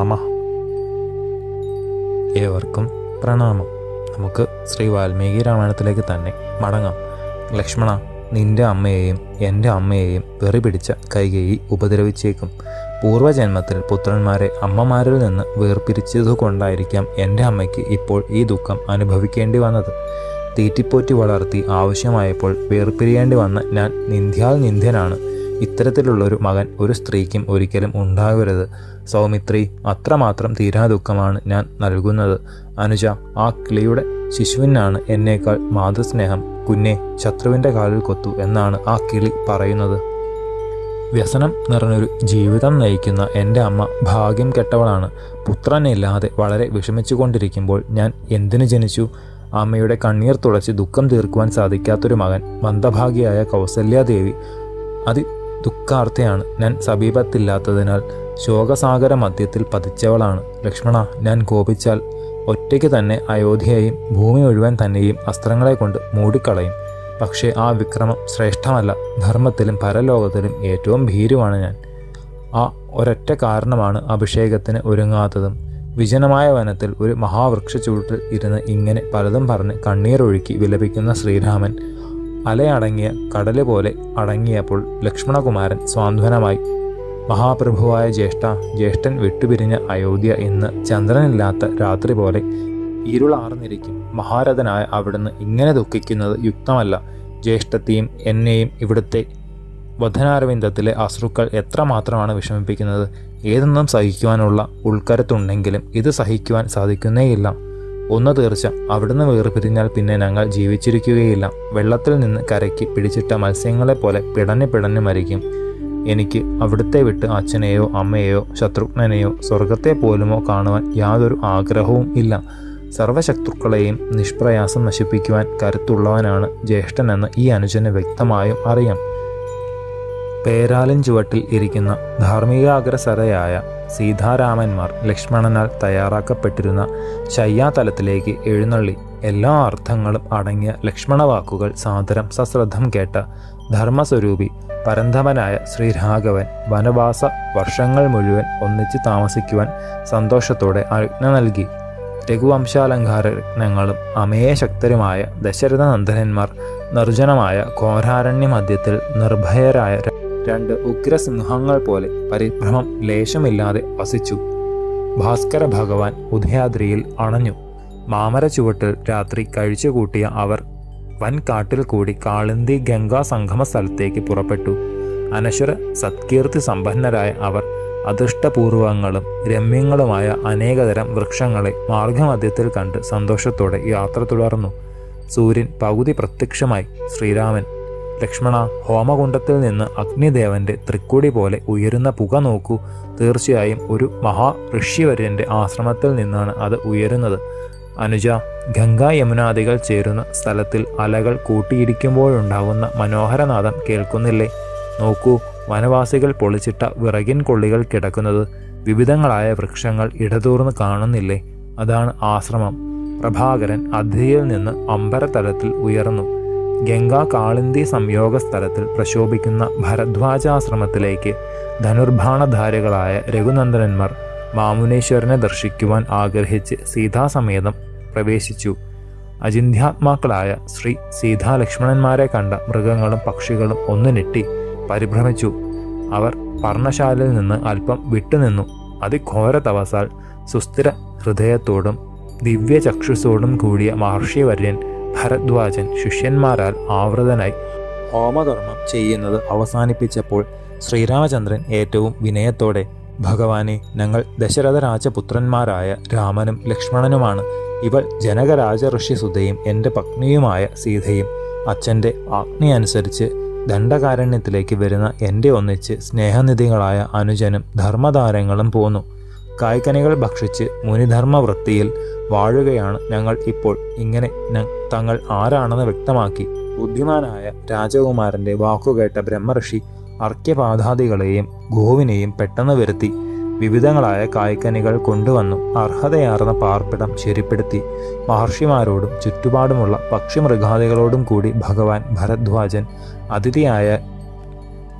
നമ ഏവർക്കും പ്രണാമം. നമുക്ക് ശ്രീ വാൽമീകി രാമായണത്തിലേക്ക് തന്നെ മടങ്ങാം. ലക്ഷ്മണ നിന്റെ അമ്മയെയും എന്റെ അമ്മയെയും വെറി പിടിച്ച കൈകേയി ഉപദ്രവിച്ചേക്കും. പൂർവജന്മത്തിൽ പുത്രന്മാരെ അമ്മമാരിൽ നിന്ന് വേർപിരിച്ചതുകൊണ്ടായിരിക്കാം എന്റെ അമ്മയ്ക്ക് ഇപ്പോൾ ഈ ദുഃഖം അനുഭവിക്കേണ്ടി വന്നത്. തീറ്റിപ്പോറ്റി വളർത്തി ആവശ്യമായപ്പോൾ വേർപിരിയേണ്ടി വന്ന ഞാൻ നിന്ദ്യാൽ നിന്ദ്യനാണ് ഇത്തരത്തിലുള്ളൊരു മകൻ ഒരു സ്ത്രീക്കും ഒരിക്കലും ഉണ്ടാകരുത്. സൗമിത്രി അത്രമാത്രം തീരാ ദുഃഖമാണ് ഞാൻ നൽകുന്നത്. അനുജ ആ കിളിയുടെ ശിശുവിനാണ് എന്നേക്കാൾ മാതൃസ്നേഹം. കുഞ്ഞെ ശത്രുവിന്റെ കാലിൽ കൊത്തു എന്നാണ് ആ കിളി പറയുന്നത്. വ്യസനം നിറഞ്ഞൊരു ജീവിതം നയിക്കുന്ന എന്റെ അമ്മ ഭാഗ്യം കെട്ടവളാണ്. പുത്രനില്ലാതെ വളരെ വിഷമിച്ചു കൊണ്ടിരിക്കുമ്പോൾ ഞാൻ എന്തിനു ജനിച്ചു? അമ്മയുടെ കണ്ണീർ തുടച്ച് ദുഃഖം തീർക്കുവാൻ സാധിക്കാത്തൊരു മകൻ മന്ദഭാഗിയായ കൗസല്യാദേവി. അതി ദുഃഖാർത്ഥയാണ് ഞാൻ സമീപത്തില്ലാത്തതിനാൽ ശോകസാഗര മധ്യത്തിൽ പതിച്ചവളാണ്. ലക്ഷ്മണ ഞാൻ കോപിച്ചാൽ ഒറ്റയ്ക്ക് തന്നെ അയോധ്യയെയും ഭൂമി മുഴുവൻ തന്നെയും അസ്ത്രങ്ങളെ കൊണ്ട് മൂടിക്കളയും. പക്ഷേ ആ വിക്രമം ശ്രേഷ്ഠമല്ല. ധർമ്മത്തിലും പരലോകത്തിലും ഏറ്റവും ഭീരുവാണ് ഞാൻ. ആ ഒരൊറ്റ കാരണമാണ് അഭിഷേകത്തിന് ഒരുങ്ങാത്തതും. വിജനമായ വനത്തിൽ ഒരു മഹാവൃക്ഷ ചൂട്ടിൽ ഇരുന്ന് ഇങ്ങനെ പലതും പറഞ്ഞ് കണ്ണീരൊഴുക്കി വിലപിക്കുന്ന ശ്രീരാമൻ. അലയടങ്ങിയ കടൽ പോലെ അടങ്ങിയപ്പോൾ ലക്ഷ്മണകുമാരൻ സ്വാന്തനമായി മഹാപ്രഭുവായ ജ്യേഷ്ഠ ജ്യേഷ്ഠൻ വിട്ടുപിരിഞ്ഞ അയോധ്യ ഇന്ന് ചന്ദ്രനില്ലാത്ത രാത്രി പോലെ ഇരുളാർന്നിരിക്കും. മഹാരഥനായ അവിടുന്ന് ഇങ്ങനെ ദുഃഖിക്കുന്നത് യുക്തമല്ല. ജ്യേഷ്ഠത്തെയും എന്നെയും ഇവിടുത്തെ വധനാരവിന്ദത്തിലെ അശ്രുക്കൾ എത്രമാത്രമാണ് വിഷമിപ്പിക്കുന്നത്? ഏതൊന്നും സഹിക്കുവാനുള്ള ഉൾക്കരത്തുണ്ടെങ്കിലും ഇത് സഹിക്കുവാൻ സാധിക്കുന്നേയില്ല. ഒന്ന് തീർച്ച അവിടുന്ന് വേർപിരിഞ്ഞാൽ പിന്നെ ഞങ്ങൾ ജീവിച്ചിരിക്കുകയില്ല. വെള്ളത്തിൽ നിന്ന് കരയ്ക്ക് പിടിച്ചിട്ട മത്സ്യങ്ങളെ പോലെ പിടഞ്ഞു പിടഞ്ഞ് മരിക്കും. എനിക്ക് അവിടുത്തെ വിട്ട് അച്ഛനെയോ അമ്മയെയോ ശത്രുഘ്നനെയോ സ്വർഗത്തെ പോലുമോ കാണുവാൻ യാതൊരു ആഗ്രഹവും ഇല്ല. സർവശത്രുക്കളെയും നിഷ്പ്രയാസം നശിപ്പിക്കുവാൻ കരുത്തുള്ളവനാണ് ജ്യേഷ്ഠനെന്ന് ഈ അനുജന് വ്യക്തമായും അറിയാം. പേരാലിൻ ചുവട്ടിൽ ഇരിക്കുന്ന ധാർമ്മികാഗ്രസരയായ സീതാരാമന്മാർ ലക്ഷ്മണനാൽ തയ്യാറാക്കപ്പെട്ടിരുന്ന ശയ്യാതലത്തിലേക്ക് എഴുന്നള്ളി എല്ലാ അർത്ഥങ്ങളും അടങ്ങിയ ലക്ഷ്മണവാക്കുകൾ സാദരം സശ്രദ്ധം കേട്ട ധർമ്മസ്വരൂപി പരന്തമനായ ശ്രീരാഘവൻ വനവാസ വർഷങ്ങൾ മുഴുവൻ ഒന്നിച്ച് താമസിക്കുവാൻ സന്തോഷത്തോടെ ആജ്ഞ നൽകി. രഘുവംശാലങ്കാര രത്നങ്ങളും അമേയശക്തരുമായ ദശരഥനന്ദനന്മാർ നിർജനമായ ഘോരാരണ്യ മധ്യത്തിൽ നിർഭയരായ രണ്ട് ഉഗ്രസിംഹങ്ങൾ പോലെ പരിഭ്രമം ലേശമില്ലാതെ വസിച്ചു. ഭാസ്കര ഭഗവാൻ ഉദയാദ്രിയിൽ അണഞ്ഞു. മാമര ചുവട്ടിൽ രാത്രി കഴിച്ചുകൂട്ടിയ അവർ വൻകാട്ടിൽ കൂടി കാളിന്തി ഗംഗാ സംഗമ സ്ഥലത്തേക്ക് പുറപ്പെട്ടു. അനശ്വര സത്കീർത്തി സമ്പന്നരായ അവർ അദൃഷ്ടപൂർവങ്ങളും രമ്യങ്ങളുമായ അനേകതരം വൃക്ഷങ്ങളെ മാർഗമധ്യത്തിൽ കണ്ട് സന്തോഷത്തോടെ യാത്ര തുടർന്നു. സൂര്യൻ പകുതി പ്രത്യക്ഷമായി ശ്രീരാമൻ ലക്ഷ്മണ ഹോമകുണ്ടത്തിൽ നിന്ന് അഗ്നിദേവന്റെ തൃക്കുടി പോലെ ഉയരുന്ന പുക നോക്കൂ. തീർച്ചയായും ഒരു മഹാ ഋഷിവര്യന്റെ ആശ്രമത്തിൽ നിന്നാണ് അത് ഉയരുന്നത്. അനുജ ഗംഗാ യമുനാദികൾ ചേരുന്ന സ്ഥലത്തിൽ അലകൾ കൂട്ടിയിടിക്കുമ്പോഴുണ്ടാകുന്ന മനോഹരനാദം കേൾക്കുന്നില്ലേ? നോക്കൂ വനവാസികൾ പൊളിച്ചിട്ട വിറകിൻ കൊള്ളികൾ കിടക്കുന്നത്. വിവിധങ്ങളായ വൃക്ഷങ്ങൾ ഇടതൂർന്ന് കാണുന്നില്ലേ? അതാണ് ആശ്രമം. പ്രഭാകരൻ അതിഥിയിൽ നിന്ന് അമ്പരതലത്തിൽ ഉയർന്നു. ഗംഗാ കാളിന്തി സംയോഗ സ്ഥലത്തിൽ പ്രശോഭിക്കുന്ന ഭരദ്വാജാശ്രമത്തിലേക്ക് ധനുർബാണധാരികളായ രഘുനന്ദനന്മാർ മാമുനേശ്വരനെ ദർശിക്കുവാൻ ആഗ്രഹിച്ച് സീതാസമേതം പ്രവേശിച്ചു. അചിന്യാത്മാക്കളായ ശ്രീ സീതാലക്ഷ്മണന്മാരെ കണ്ട മൃഗങ്ങളും പക്ഷികളും ഒന്നു ഞെട്ടി പരിഭ്രമിച്ചു. അവർ പർണശാലയിൽ നിന്ന് അല്പം വിട്ടുനിന്നു അതിഘോര തവസാൽ സുസ്ഥിര ഹൃദയത്തോടും ദിവ്യചക്ഷുസോടും കൂടിയ മഹർഷിവര്യൻ ഭരദ്വാജൻ ശിഷ്യന്മാരാൽ ആവൃതനായി ഹോമകർമ്മം ചെയ്യുന്നത് അവസാനിപ്പിച്ചപ്പോൾ ശ്രീരാമചന്ദ്രൻ ഏറ്റവും വിനയത്തോടെ ഭഗവാനെ ഞങ്ങൾ ദശരഥ രാജപുത്രന്മാരായ രാമനും ലക്ഷ്മണനുമാണ്. ഇവൾ ജനകരാജ ഋഷിസുതയും എന്റെ പത്നിയുമായ സീതയും. അച്ഛന്റെ ആജ്ഞയനുസരിച്ച് ദണ്ഡകാരണ്യത്തിലേക്ക് വരുന്ന എന്റെ ഒന്നിച്ച് സ്നേഹനിധികളായ അനുജനും ധർമ്മതാരങ്ങളും പോന്നു. കായ്ക്കനികൾ ഭക്ഷിച്ച് മുനിധർമ്മവൃത്തിയിൽ വാഴുകയാണ് ഞങ്ങൾ ഇപ്പോൾ. ഇങ്ങനെ തങ്ങൾ ആരാണെന്ന് വ്യക്തമാക്കി. ബുദ്ധിമാനായ രാജകുമാരന്റെ വാക്കുകേട്ട ബ്രഹ്മഋഷി അർക്യപാതാദികളെയും ഗോവിനെയും പെട്ടെന്ന് വരുത്തി വിവിധങ്ങളായ കായ്ക്കനികൾ കൊണ്ടുവന്നു. അർഹതയാർന്ന പാർപ്പിടം ശരിപ്പെടുത്തി. മഹർഷിമാരോടും ചുറ്റുപാടുമുള്ള പക്ഷിമൃഗാദികളോടും കൂടി ഭഗവാൻ ഭരദ്വാജൻ അതിഥിയായ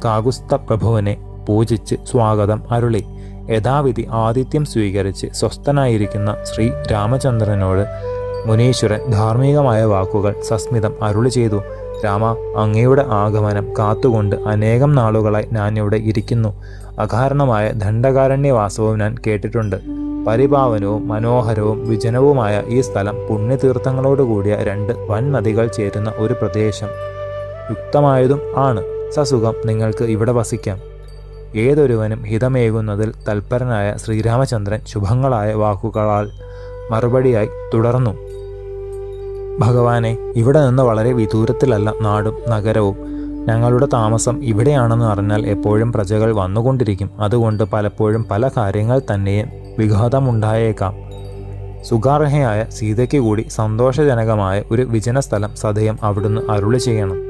കാകുസ്ത പ്രഭുവിനെ പൂജിച്ച് സ്വാഗതം അരുളി. യഥാവിധി ആതിഥ്യം സ്വീകരിച്ച് സ്വസ്ഥനായിരിക്കുന്ന ശ്രീ രാമചന്ദ്രനോട് മുനീശ്വരൻ ധാർമ്മികമായ വാക്കുകൾ സസ്മിതം അരുളി ചെയ്തു. രാമ അങ്ങയുടെ ആഗമനം കാത്തുകൊണ്ട് അനേകം നാളുകളായി ഞാൻ ഇവിടെ ഇരിക്കുന്നു. അകാരണമായ ദണ്ഡകാരണ്യവാസവും ഞാൻ കേട്ടിട്ടുണ്ട്. പരിപാവനവും മനോഹരവും വിജനവുമായ ഈ സ്ഥലം പുണ്യതീർത്ഥങ്ങളോട് കൂടിയ രണ്ട് വൻനദികൾ ചേരുന്ന ഒരു പ്രദേശം. യുക്തമായതും ആണ്. സസുഖം നിങ്ങൾക്ക് ഇവിടെ വസിക്കാം. ഏതൊരുവനും ഹിതമേകുന്നതിൽ തൽപരനായ ശ്രീരാമചന്ദ്രൻ ശുഭങ്ങളായ വാക്കുകളാൽ മറുപടിയായി തുടർന്നു. ഭഗവാനെ ഇവിടെ നിന്ന് വളരെ വിദൂരത്തിലല്ല നാടും നഗരവും. ഞങ്ങളുടെ താമസം ഇവിടെയാണെന്ന് അറിഞ്ഞാൽ എപ്പോഴും പ്രജകൾ വന്നുകൊണ്ടിരിക്കും. അതുകൊണ്ട് പലപ്പോഴും പല കാര്യങ്ങൾ തന്നെയും വിഘാതമുണ്ടായേക്കാം. സുഖാർഹയായ സീതയ്ക്ക് കൂടി സന്തോഷജനകമായ ഒരു വിജനസ്ഥലം സദയം അവിടുന്ന് അരുളി ചെയ്യണം.